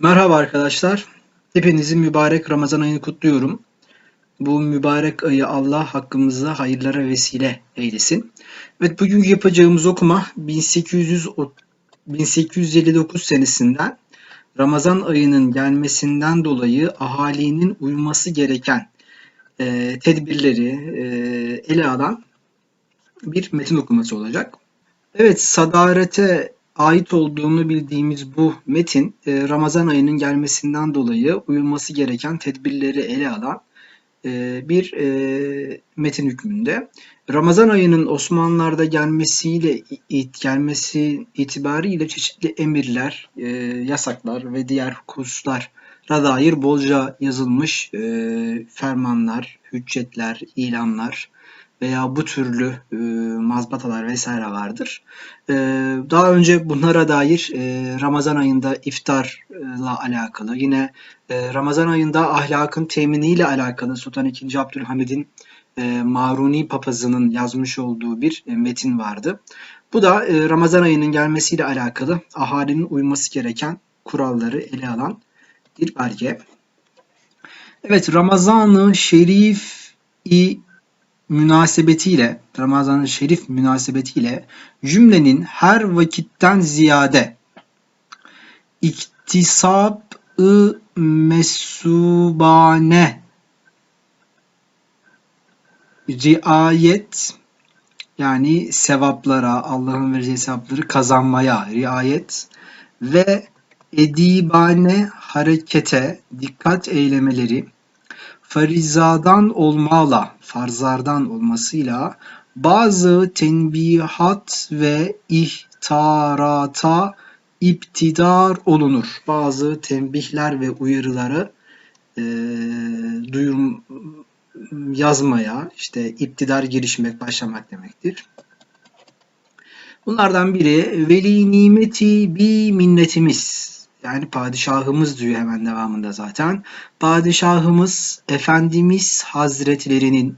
Merhaba arkadaşlar. Hepinizin mübarek Ramazan ayını kutluyorum. Bu mübarek ayı Allah hakkımızda hayırlara vesile eylesin. Evet bugünkü yapacağımız okuma 1800 o- 1859 senesinden Ramazan ayının gelmesinden dolayı ahalinin uyması gereken e, tedbirleri e, ele alan bir metin okuması olacak. Evet, sadarete ait olduğunu bildiğimiz bu metin e, Ramazan ayının gelmesinden dolayı uyulması gereken tedbirleri ele alan e, bir e, metin hükmünde. Ramazan ayının Osmanlılar'da gelmesiyle gelmesi itibariyle çeşitli emirler, yasaklar ve diğer hususlara dair bolca yazılmış fermanlar, hüccetler, ilanlar veya bu türlü e, mazbatalar vesaire vardır. E, daha önce bunlara dair e, Ramazan ayında iftarla alakalı, yine e, Ramazan ayında ahlakın teminiyle alakalı Sultan II. Abdülhamid'in e, Maruni papazının yazmış olduğu bir e, metin vardı. Bu da e, Ramazan ayının gelmesiyle alakalı ahalinin uyması gereken kuralları ele alan bir belge. Evet, Ramazan-ı Şerif-i münasebetiyle, Ramazan-ı Şerif münasebetiyle cümlenin her vakitten ziyade iktisab-ı mesubane riayet yani sevaplara, Allah'ın vereceği sevapları kazanmaya riayet ve edibane harekete dikkat eylemeleri farizadan olmala, farzlardan olmasıyla bazı tenbihat ve ihtarata iptidar olunur. Bazı tembihler ve uyarıları e, duyum yazmaya, işte iptidar girişmek, başlamak demektir. Bunlardan biri veli nimeti bi minnetimiz. Yani padişahımız diyor hemen devamında zaten. Padişahımız Efendimiz Hazretlerinin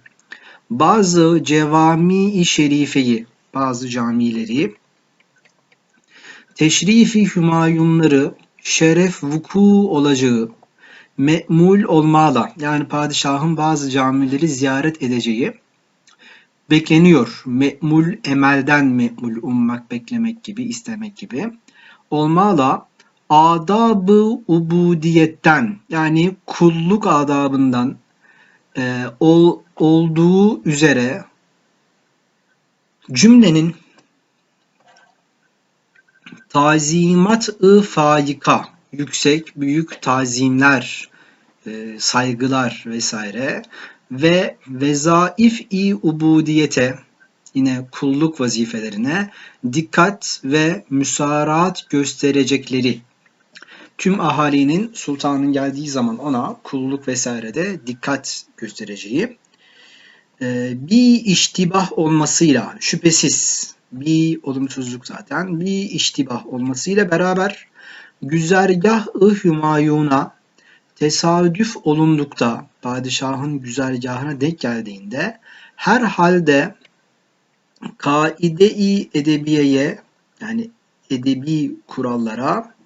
bazı cevami-i şerifeyi, bazı camileri, teşrifi hümayunları şeref vuku olacağı, me'mul olmala yani padişahın bazı camileri ziyaret edeceği bekleniyor. Me'mul emelden me'mul ummak, beklemek gibi, istemek gibi. Olmala adab-ı ubudiyetten yani kulluk adabından e, ol, olduğu üzere cümlenin tazimat-ı faika yüksek, büyük tazimler, e, saygılar vesaire ve vezaif-i ubudiyete yine kulluk vazifelerine dikkat ve müsarat gösterecekleri tüm ahalinin sultanın geldiği zaman ona kulluk vesairede dikkat göstereceği e, bir iştibah olmasıyla şüphesiz bir olumsuzluk zaten bir iştibah olmasıyla beraber güzergah-ı hümayuna tesadüf olundukta padişahın güzergahına denk geldiğinde her halde kaide-i edebiyeye yani edebi kurallara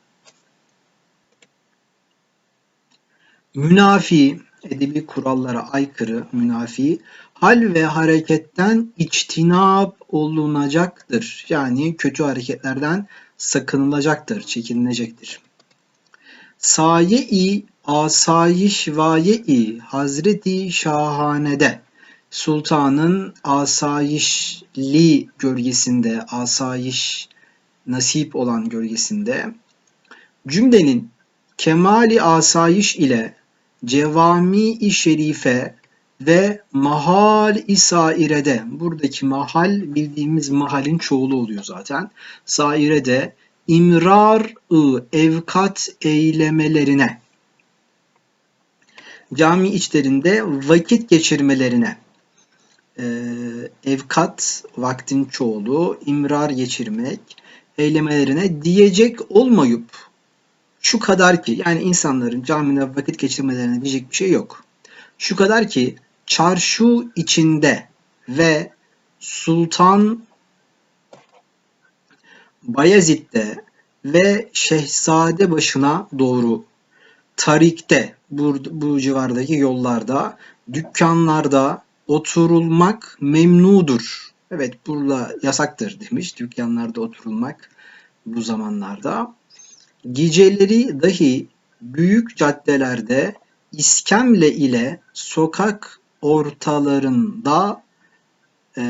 münafi, edebi kurallara aykırı, münafi, hal ve hareketten içtinap olunacaktır. Yani kötü hareketlerden sakınılacaktır, çekinilecektir. Saye-i asayiş vaye-i Hazreti Şahane'de sultanın asayişli gölgesinde, asayiş nasip olan gölgesinde cümlenin kemali asayiş ile cevami-i şerife ve mahal-i sairede buradaki mahal bildiğimiz mahalin çoğulu oluyor zaten. Sairede imrar-ı evkat eylemelerine cami içlerinde vakit geçirmelerine e, evkat vaktin çoğulu imrar geçirmek eylemelerine diyecek olmayıp şu kadar ki yani insanların camide vakit geçirmelerine diyecek bir şey yok. Şu kadar ki çarşı içinde ve Sultan Bayezid'de ve Şehzade başına doğru tarikte bu, bu civardaki yollarda dükkanlarda oturulmak memnudur. Evet burada yasaktır demiş dükkanlarda oturulmak bu zamanlarda. Geceleri dahi büyük caddelerde iskemle ile sokak ortalarında e,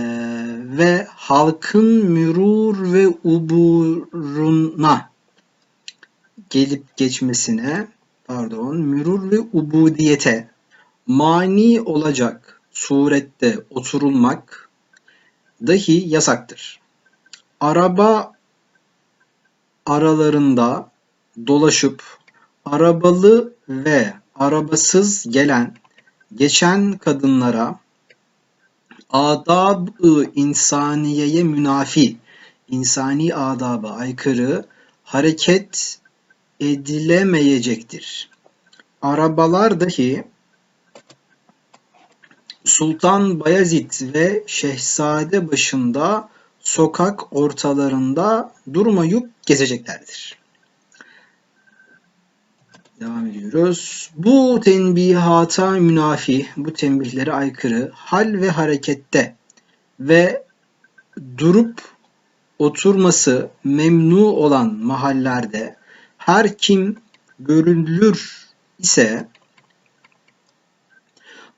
ve halkın mürur ve uburuna gelip geçmesine pardon mürur ve ubudiyete mani olacak surette oturulmak dahi yasaktır. Araba aralarında dolaşıp arabalı ve arabasız gelen geçen kadınlara adab-ı insaniyeye münafi, insani adaba aykırı hareket edilemeyecektir. Arabalar dahi Sultan Bayezid ve Şehzade başında sokak ortalarında durmayıp gezeceklerdir. Devam ediyoruz. Bu tenbihata münafi, bu tembihlere aykırı hal ve harekette ve durup oturması memnu olan mahallerde her kim görülür ise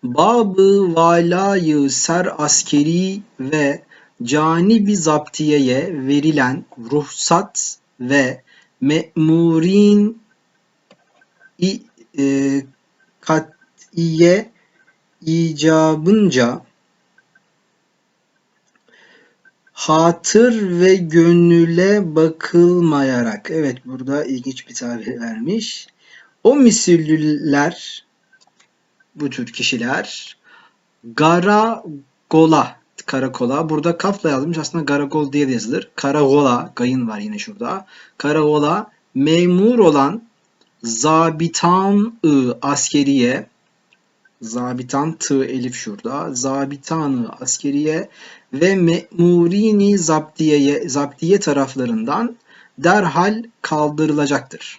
babı valayı ser askeri ve canibi zaptiyeye verilen ruhsat ve me'murin i, e, katiye icabınca hatır ve gönüle bakılmayarak evet burada ilginç bir tabir vermiş. O misillüler bu tür kişiler garagola karakola burada kafla yazılmış aslında garagol diye de yazılır. Karagola gayın var yine şurada. Karagola memur olan zabitan-ı askeriye zabitan tı elif şurada zabitanı askeriye ve me'murini zaptiyeye zaptiye taraflarından derhal kaldırılacaktır.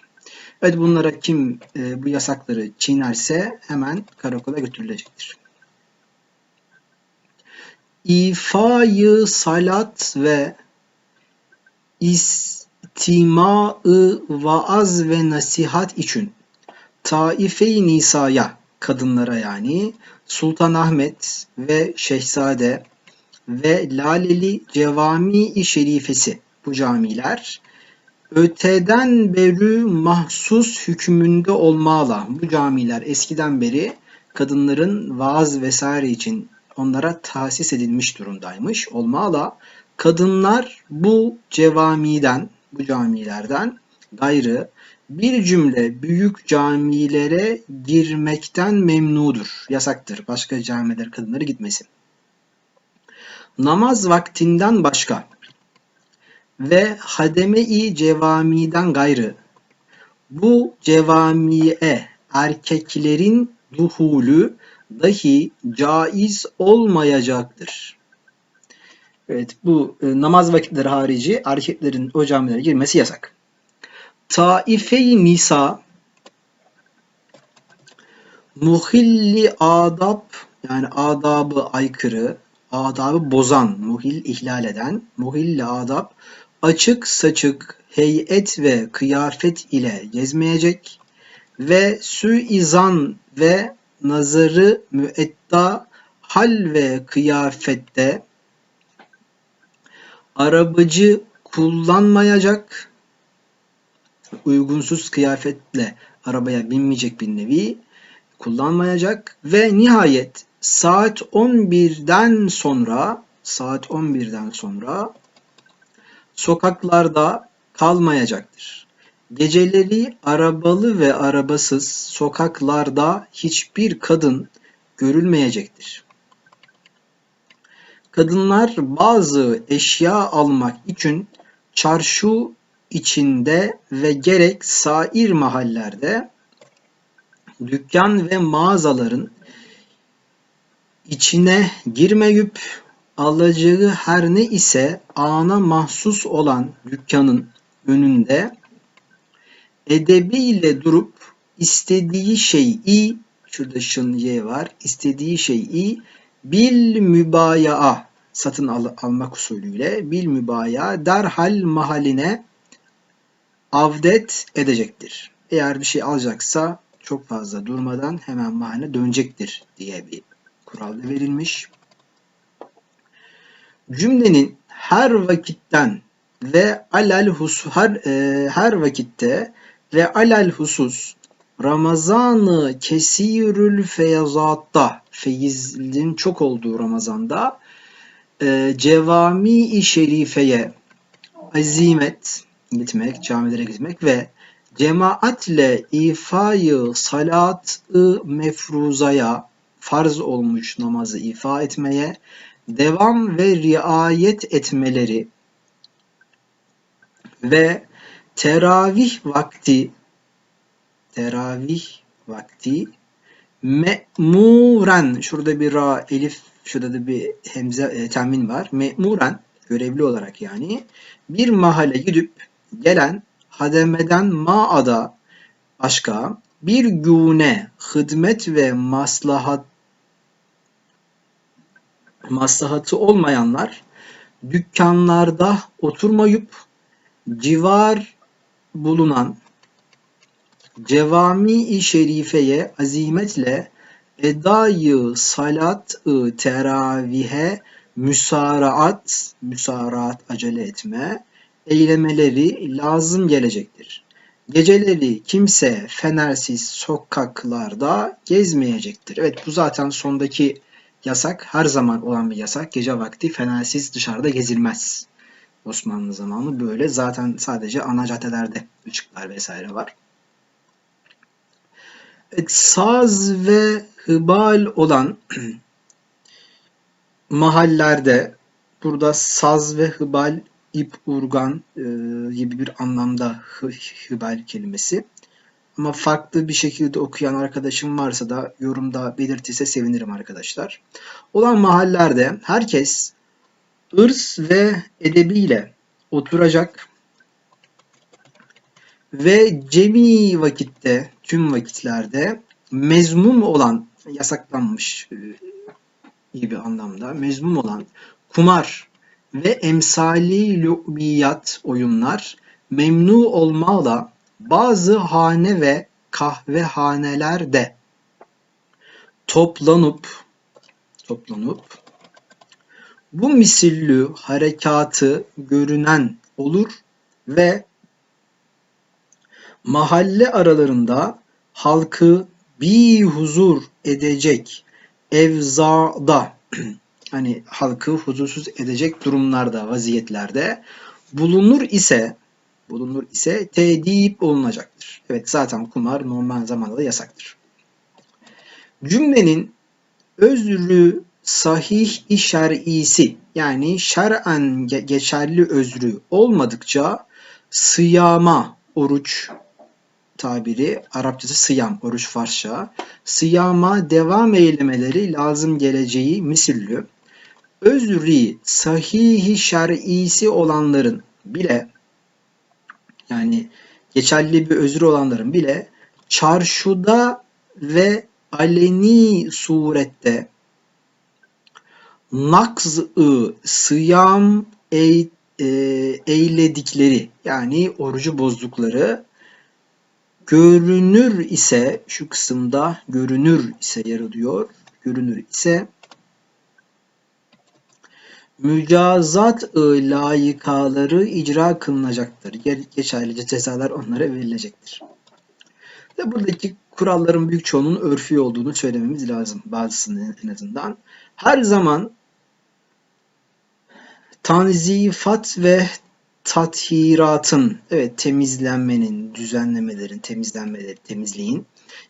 Evet bunlara kim e, bu yasakları çiğnerse hemen karakola götürülecektir. İfayı salat ve istima-ı vaaz ve nasihat için Taife-i Nisa'ya kadınlara yani Sultan Ahmet ve Şehzade ve Laleli Cevami-i Şerifesi bu camiler öteden beri mahsus hükmünde olmalı. Bu camiler eskiden beri kadınların vaaz vesaire için onlara tahsis edilmiş durumdaymış. Olmalı. Kadınlar bu cevamiden, bu camilerden gayrı bir cümle büyük camilere girmekten memnudur. Yasaktır. Başka camilere kadınları gitmesin. Namaz vaktinden başka ve hademe-i cevamiden gayrı bu cevamiye erkeklerin duhulü dahi caiz olmayacaktır. Evet bu e, namaz vakitleri harici erkeklerin o camilere girmesi yasak. Taife-i Nisa muhilli adab yani adabı aykırı, adabı bozan, muhil ihlal eden, muhilli adab açık saçık heyet ve kıyafet ile gezmeyecek ve suizan ve nazarı müedda hal ve kıyafette arabacı kullanmayacak uygunsuz kıyafetle arabaya binmeyecek bir nevi kullanmayacak ve nihayet saat 11'den sonra saat 11'den sonra sokaklarda kalmayacaktır. Geceleri arabalı ve arabasız sokaklarda hiçbir kadın görülmeyecektir. Kadınlar bazı eşya almak için çarşı içinde ve gerek sair mahallerde dükkan ve mağazaların içine girmeyip alacağı her ne ise ana mahsus olan dükkanın önünde edebiyle durup istediği şeyi şurada şın y var. istediği şeyi bil mübayaa satın al- almak usulüyle bil mübaya derhal mahaline avdet edecektir. Eğer bir şey alacaksa çok fazla durmadan hemen mahaline dönecektir diye bir kural da verilmiş. Cümlenin her vakitten ve alel hus her, e, her vakitte ve alel husus Ramazanı kesirül feyazatta feyizin çok olduğu Ramazan'da e, cevami-i şerifeye azimet gitmek, camilere gitmek ve cemaatle ifayı salat-ı mefruzaya farz olmuş namazı ifa etmeye devam ve riayet etmeleri ve teravih vakti teravih vakti me'muren şurada bir ra elif şurada da bir hemze e, temin var. Me'muren görevli olarak yani bir mahalle gidip gelen hademeden ma'ada başka bir güne hizmet ve maslahat maslahatı olmayanlar dükkanlarda oturmayıp civar bulunan cevami-i şerifeye azimetle edayı salat-ı teravihe müsaraat, müsaraat acele etme eylemeleri lazım gelecektir. Geceleri kimse fenersiz sokaklarda gezmeyecektir. Evet bu zaten sondaki yasak her zaman olan bir yasak. Gece vakti fenersiz dışarıda gezilmez. Osmanlı zamanı böyle. Zaten sadece ana caddelerde ışıklar vesaire var. Evet, saz ve hıbal olan mahallerde burada saz ve hıbal ip urgan e, gibi bir anlamda hı, hıbal kelimesi. Ama farklı bir şekilde okuyan arkadaşım varsa da yorumda belirtirse sevinirim arkadaşlar. Olan mahallerde herkes ırs ve edebiyle oturacak ve cemi vakitte, tüm vakitlerde mezmum olan, yasaklanmış e, gibi anlamda. Mezmum olan kumar ve emsali lübiyat oyunlar memnu olmalı bazı hane ve kahvehanelerde toplanıp toplanıp bu misillü harekatı görünen olur ve mahalle aralarında halkı bir huzur edecek evzada hani halkı huzursuz edecek durumlarda, vaziyetlerde bulunur ise bulunur ise tedip olunacaktır. Evet zaten kumar normal zamanda da yasaktır. Cümlenin özrü sahih şer'isi yani şer'en geçerli özrü olmadıkça sıyama oruç tabiri Arapçası sıyam oruç Farsça sıyama devam eylemeleri lazım geleceği misillü özri sahihi şer'isi olanların bile yani geçerli bir özrü olanların bile çarşuda ve aleni surette nakz-ı sıyam ey, e, eyledikleri yani orucu bozdukları görünür ise şu kısımda görünür ise yer alıyor. Görünür ise mücazat-ı layıkaları icra kılınacaktır. Geçerli cezalar onlara verilecektir. Ve buradaki kuralların büyük çoğunun örfü olduğunu söylememiz lazım. Bazısının en azından. Her zaman tanzifat ve tathiratın, evet temizlenmenin, düzenlemelerin, temizlenmeleri, temizliğin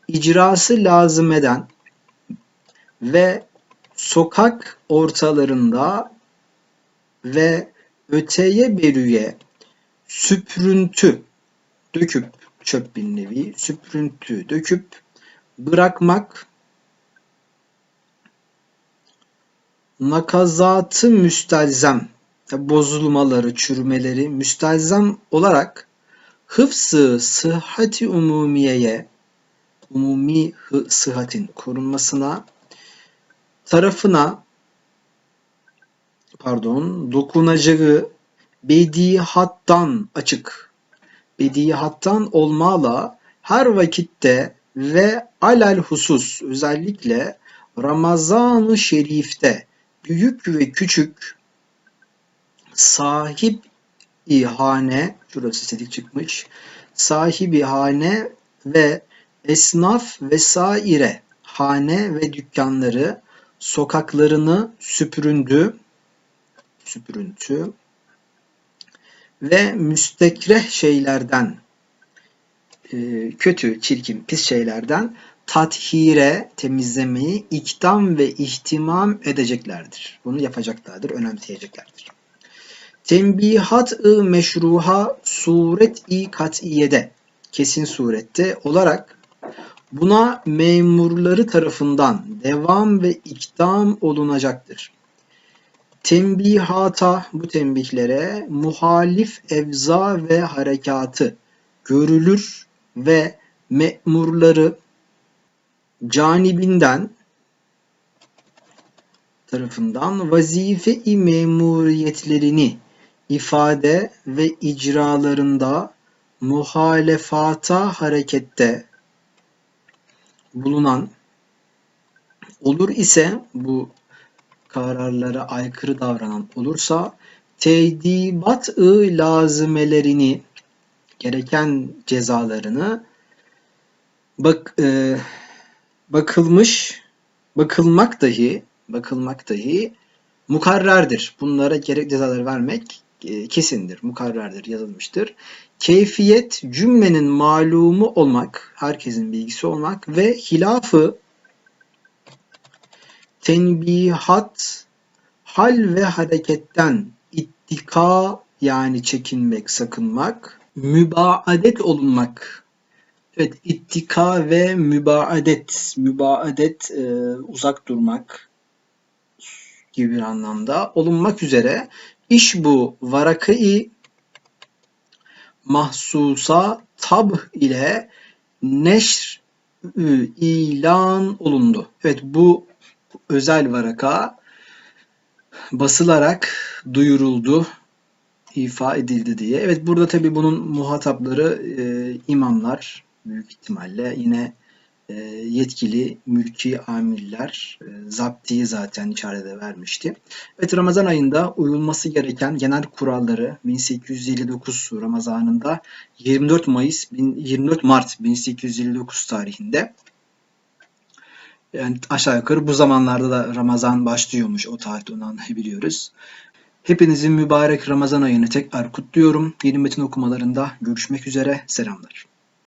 icrası lazım eden ve sokak ortalarında ve öteye berüye süprüntü döküp çöp bir nevi süprüntü döküp bırakmak nakazatı müstelzem bozulmaları, çürümeleri müstelzem olarak hıfzı sıhhati umumiyeye umumi sıhhatin korunmasına tarafına pardon dokunacağı bedihattan açık bedihattan olmala her vakitte ve alel husus özellikle Ramazan-ı Şerif'te büyük ve küçük sahip ihane şurası sedik çıkmış sahibi hane ve esnaf vesaire hane ve dükkanları sokaklarını süpüründü süpürüntü ve müstekreh şeylerden e, kötü, çirkin, pis şeylerden tathire, temizlemeyi ikdam ve ihtimam edeceklerdir. Bunu yapacaklardır, önemseyeceklerdir. Tembihat-ı meşruha suret-i kat'iyede kesin surette olarak buna memurları tarafından devam ve ikdam olunacaktır. Tembihata bu tembihlere muhalif evza ve harekatı görülür ve memurları canibinden tarafından vazife-i memuriyetlerini ifade ve icralarında muhalefata harekette bulunan olur ise bu kararlara aykırı davranan olursa teydibat-ı lazımelerini gereken cezalarını bak e, bakılmış bakılmak dahi bakılmak dahi mukarrerdir. Bunlara gerek cezalar vermek kesindir, mukarrerdir, yazılmıştır. Keyfiyet cümlenin malumu olmak, herkesin bilgisi olmak ve hilafı tenbihat hal ve hareketten ittika yani çekinmek, sakınmak, mübaadet olunmak. Evet, ittika ve mübaadet, mübaadet e, uzak durmak gibi bir anlamda olunmak üzere iş bu varakayı mahsusa tab ile neşr ilan olundu. Evet bu özel varaka basılarak duyuruldu, ifa edildi diye. Evet burada tabi bunun muhatapları e, imamlar büyük ihtimalle yine yetkili mülki amiller e, zaptiyi zaten içeride vermişti. Evet Ramazan ayında uyulması gereken genel kuralları 1859 Ramazanında 24 Mayıs 24 Mart 1859 tarihinde yani aşağı yukarı bu zamanlarda da Ramazan başlıyormuş o tarihte onu anlayabiliyoruz. Hepinizin mübarek Ramazan ayını tekrar kutluyorum. Yeni metin okumalarında görüşmek üzere. Selamlar.